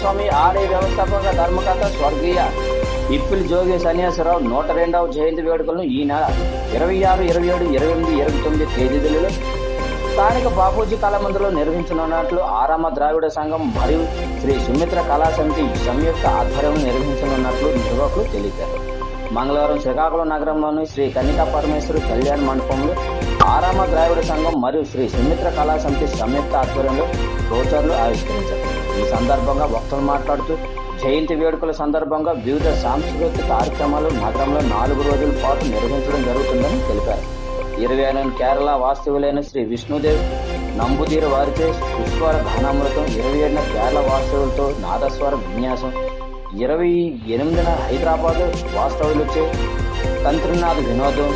స్వామి ఆలయ వ్యవస్థాపక ధర్మకర్త స్వర్గీయ ఇప్పిల్ జోగి సన్యాసరావు నూట రెండవ జయంతి వేడుకలను ఈ నెల ఇరవై ఆరు ఇరవై ఏడు ఇరవై ఎనిమిది ఇరవై తొమ్మిది తేదీలలో స్థానిక బాపూజీ కళామందిలో నిర్వహించనున్నట్లు ఆరామ ద్రావిడ సంఘం మరియు శ్రీ సుమిత్ర కళా సమితి సంయుక్త ఆధ్వర్యంలో నిర్వహించనున్నట్లు నిర్వాహకులు తెలిపారు. మంగళవారం శ్రీకాకుళం నగరంలోని శ్రీ కన్నికా పరమేశ్వరి కళ్యాణ మండపంలో ఆరామ ద్రావిడ సంఘం మరియు శ్రీ సుమిత్ర కళా సమితి సంయుక్త ఆధ్వర్యంలో రోచర్లు ఆవిష్కరించారు. ఈ సందర్భంగా వక్తలు మాట్లాడుతూ జయంతి వేడుకల సందర్భంగా వివిధ సాంస్కృతిక కార్యక్రమాలు నగరంలో నాలుగు రోజుల పాటు నిర్వహించడం జరుగుతుందని తెలిపారు. ఇరవై ఏళ్ళని కేరళ వాస్తవులైన శ్రీ విష్ణుదేవ్ నంబుదీర వారిచే సుస్వర గానామృతం ఇరవై ఏడున కేరళ వాస్తవులతో నాదస్వర విన్యాసం ఇరవై ఎనిమిదిన హైదరాబాద్ వాస్తవులచే తంత్రినాథ్ వినోదం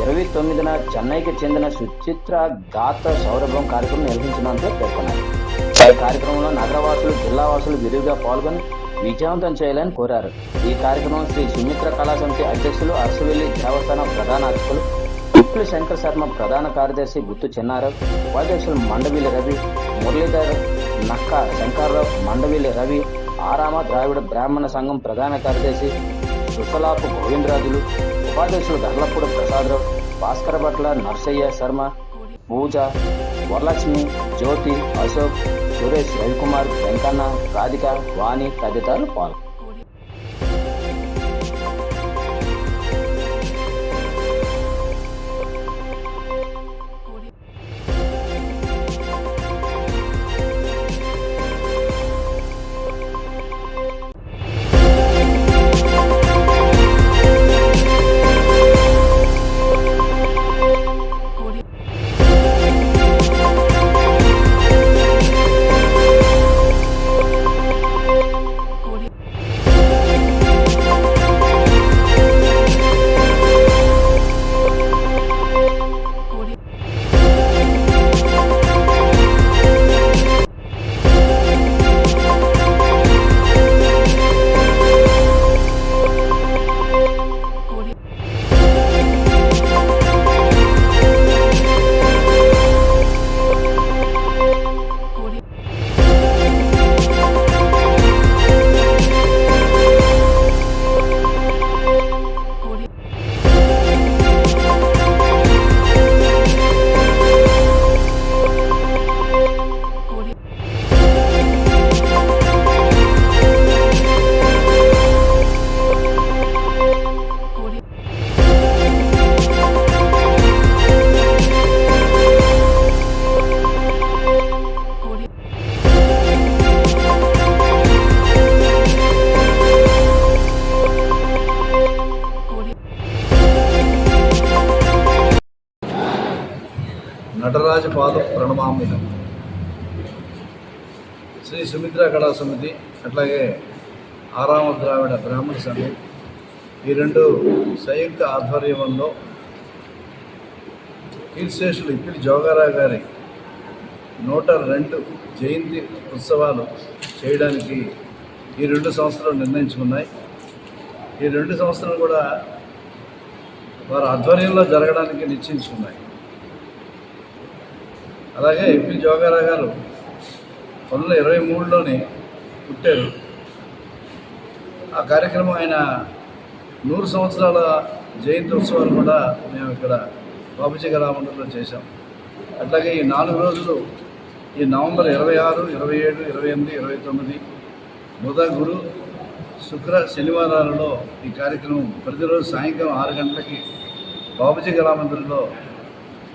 ఇరవై తొమ్మిదిన చెన్నైకి చెందిన సుచిత్ర గాత సౌరభం కార్యక్రమం నిర్వహించినట్లు పేర్కొన్నారు. ఈ కార్యక్రమంలో నగరవాసులు జిల్లావాసులు విరివిగా పాల్గొని విజయవంతం చేయాలని కోరారు. ఈ కార్యక్రమం శ్రీ సుమిత్ర కళా సమితి అధ్యక్షులు అరసవెల్లి దేవస్థానం ప్రధాన అర్చకులు ఉప్పుల శంకర్ శర్మ ప్రధాన కార్యదర్శి గుత్తు చిన్నారావు ఉపాధ్యక్షులు మండవిలి రవి మురళీధర్ నక్క శంకర్రావు మండవిలి రవి ఆరామ ద్రావిడ బ్రాహ్మణ సంఘం ప్రధాన కార్యదర్శి సుసలాపు గోవిందరాజులు ఉపాధ్యక్షులు గర్లపూడి ప్రసాదరావు భాస్కర్ భట్ల నర్సయ్య శర్మ పూజ వరలక్ష్మి జ్యోతి అశోక్ సురేష్ రవికుమార్ వెంకన్న రాధిక వాణి తదితరులు పాల్గొన్నారు. నటరాజపాద పాద శ్రీ సుమిత్ర కళా సమితి అట్లాగే ఆరామ ద్రావిడ బ్రాహ్మణ సంఘం ఈ రెండు సంయుక్త ఆధ్వర్యంలో కీర్తిశేషులు ఇప్పటి జోగారావు గారి నూట రెండు జయంతి ఉత్సవాలు చేయడానికి ఈ రెండు సంస్థలు నిర్ణయించుకున్నాయి. ఈ రెండు సంస్థలు కూడా వారి ఆధ్వర్యంలో జరగడానికి నిశ్చయించుకున్నాయి. అలాగే ఎంపీ జోగారావు గారు పంతొమ్మిది వందల ఇరవై మూడులోనే పుట్టారు. ఆ కార్యక్రమం ఆయన నూరు సంవత్సరాల జయంతి ఉత్సవాలు కూడా మేము ఇక్కడ బాబుజీ కళామండలిలో చేశాం. అట్లాగే ఈ నాలుగు రోజులు ఈ నవంబర్ ఇరవై ఆరు ఇరవై ఏడు ఇరవై ఎనిమిది ఇరవై తొమ్మిది బుధ గురు శుక్ర శనివారాలలో ఈ కార్యక్రమం ప్రతిరోజు సాయంకాలం ఆరు గంటలకి బాబుజీ కళామందిరంలో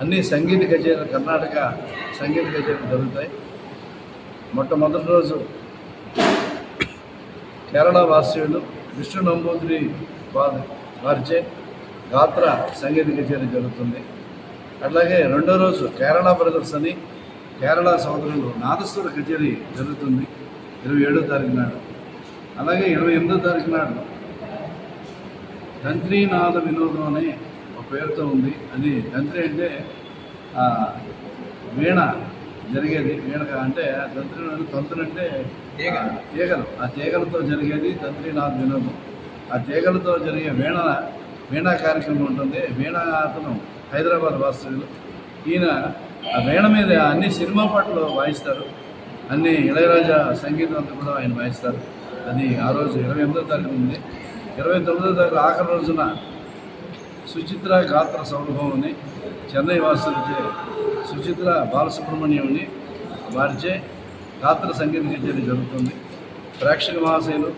అన్ని సంగీత కచేరీలు కర్ణాటక సంగీత కచేరీలు జరుగుతాయి. మొట్టమొదటి రోజు కేరళ వాస్తవ్యులు విష్ణు నంబూద్రి వారి వారిచే గాత్ర సంగీత కచేరీ జరుగుతుంది. అట్లాగే రెండో రోజు కేరళ బ్రదర్స్ అని కేరళ సోదరులు నాదస్వర కచేరీ జరుగుతుంది ఇరవై ఏడో తారీఖు నాడు. అలాగే ఇరవై ఎనిమిదో తారీఖు నాడు తంత్రీనాథ వినోదం అనే పేరుతో ఉంది. అది తంత్రి అంటే వీణ జరిగేది. వీణ అంటే తంత్రి తంత్రి అంటే తీగ తీగలు. ఆ తీగలతో జరిగేది తంత్రినాథ్ వినోదం. ఆ తీగలతో జరిగే వీణ వీణా కార్యక్రమం ఉంటుంది. వీణ అతను హైదరాబాద్ వాస్తవ్యులు ఈయన ఆ వీణ మీద అన్ని సినిమా పాటలు వాయిస్తారు. అన్ని ఇళయరాజా సంగీతం అంతా కూడా ఆయన వాయిస్తారు. అది ఆ రోజు ఇరవై ఎనిమిదో తారీఖు ఉంది. ఇరవై తొమ్మిదో తారీఖు ఆఖరి రోజున సుచిత్ర గాత్ర సౌరభంని చెన్నై వాసులచే సుచిత్ర బాలసుబ్రహ్మణ్యంని వారిచే గాత్ర సంగీత కచేరీ జరుగుతుంది. ప్రేక్షక మహాశయులు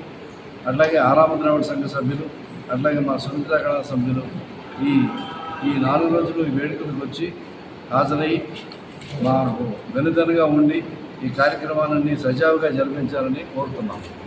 అట్లాగే ఆరామద్రావిడ సంఘ సభ్యులు అట్లాగే మా సుచిత్ర కళా సభ్యులు ఈ ఈ నాలుగు రోజులు ఈ వేడుకలకు వచ్చి హాజరయ్యి మాకు వెనుదనుగా ఉండి ఈ కార్యక్రమాలన్నీ సజావుగా జరిపించాలని కోరుతున్నాము.